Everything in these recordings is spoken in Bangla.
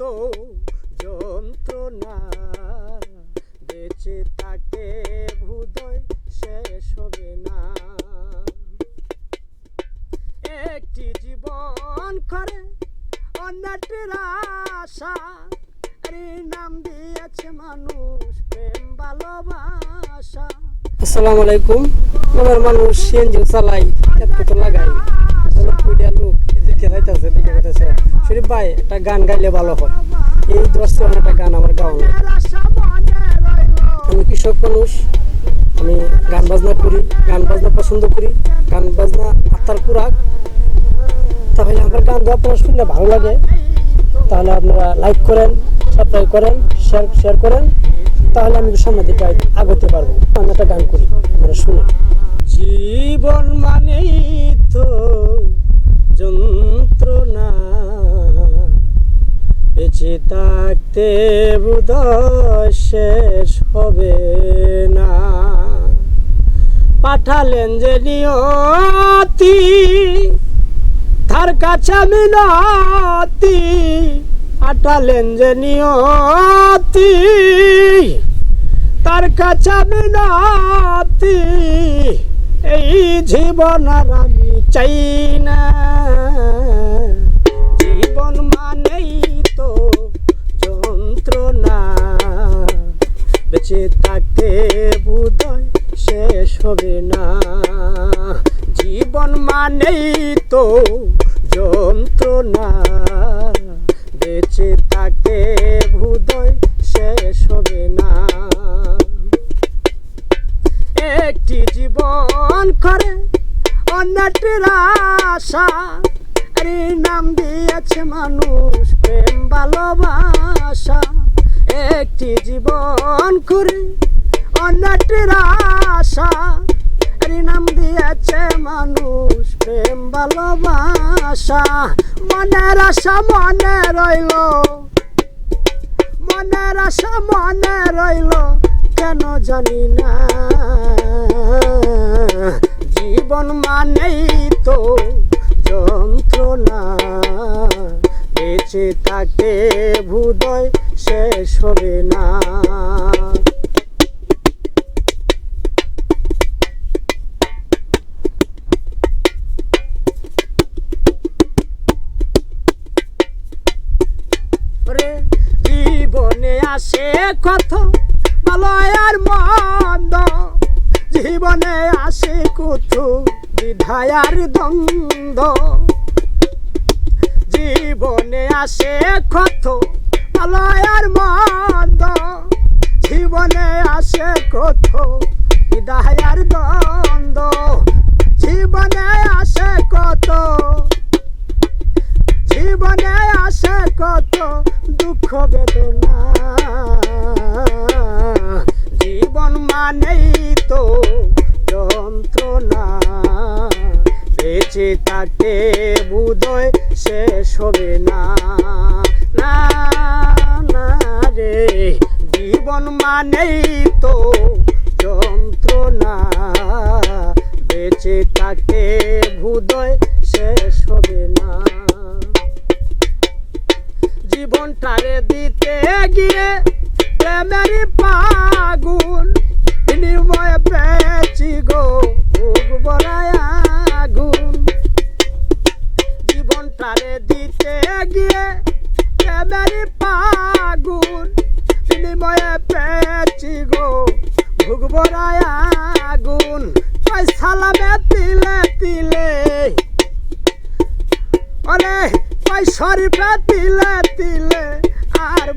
তো যন্ত্রণা বেঁচে থাকতে বোধয় শেষ হবে না। একটি জীবন করে অন্যটির আশা নাম দিয়েছে মানুষ প্রেম, ভালোবাসা। আসসালামু আলাইকুম। আমার মানুষ সিএনজি চালাই এত লাগাই একটা গান গাইলে ভালো হয়। এই একটা গান আমার গাওয়া আমি কৃষক মানুষ, আমি গান বাজনা করি, গান বাজনা পছন্দ করি, গান বাজনা আত্মার কুরাক। তাহলে আমার গান দেওয়া শুনলে ভালো লাগে। তাহলে আপনারা লাইক করেন সাবস্ক্রাইব করেন শেয়ার শেয়ার করেন। তাহলে আমি সামনের দিকে আগতে পারব। আমি একটা গান করি, আপনারা শুনুন। জীবন মানেই তো যন্ত্রণা বেঁচে থাকতে শেষ হবে না। পাঠালেন যে নিয়তি, তার কাছে মিনতি পাঠালেন যে নিয়তি, তার কাছে মিনতি এই জীবন আর আমি চাই না। হবে না। জীবন মানেই তো যন্ত্রণা। বেঁচে থাকতে বোধয় শেষ হবে না। একটি জীবন করে অন্যটির আশা নাম দিয়েছে মানুষ প্রেম, ভালোবাসা। একটি জীবন করে অন্যটির আশা নাম মানুষ প্রেম, ভালোবাসা। মনের আশা মনে রইল। মনের আশা মনে রইল, কেন জানি না। জীবন মানেই তো যন্ত্রণা। বেঁচে তাকে ভুদয় শেষ হবে না। ওরে জীবনে আসে কত ভালো আর মন্দ। জীবনে আসে কত বিধায় আর দ্বন্দ্ব। জীবনে আসে কত ভালো আর মন্দ। জীবনে আসে কত বিধায় আর দ্বন্দ্ব। জীবনে দুঃখ বেদনা জীবন মানেই তো যন্ত্রণা। বেঁচে থাকে বুধয় শেষ হবে না। না না রে, জীবন মানেই তো যন্ত্রণা। বেঁচে থাকে ভুদয় শেষ হবে না। দিতে গিয়ে প্রেমের পাগুন পেয়েছি গো বড়ায় আগুন। জীবনটারে দিতে গিয়ে প্রেমের পাগুন পেয়েছি গো আগুন। সালামে তিলে তিলে, ওরে, ওই শরীফে তিলে তিলে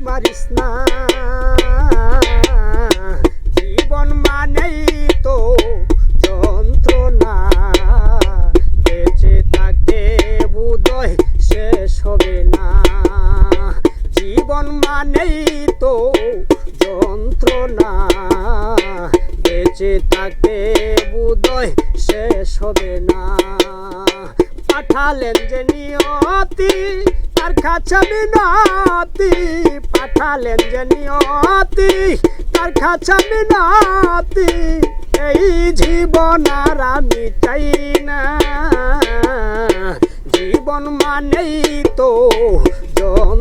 মারিস না। জীবন মানেই তো যন্ত্রণা। বেঁচে থাকতে বুদয় শেষ হবে না। জীবন মানেই তো যন্ত্রণা। বেঁচে থাকতে বুদয় শেষ হবে না। পাঠালেন যে নিয়তি তার কাছে মিনতি পাঠালেন যে নিয়তি। তার কাছে মিনতি, এই জীবন আর আমি চাই না। জীবন মানেই তো যন্ত্রণা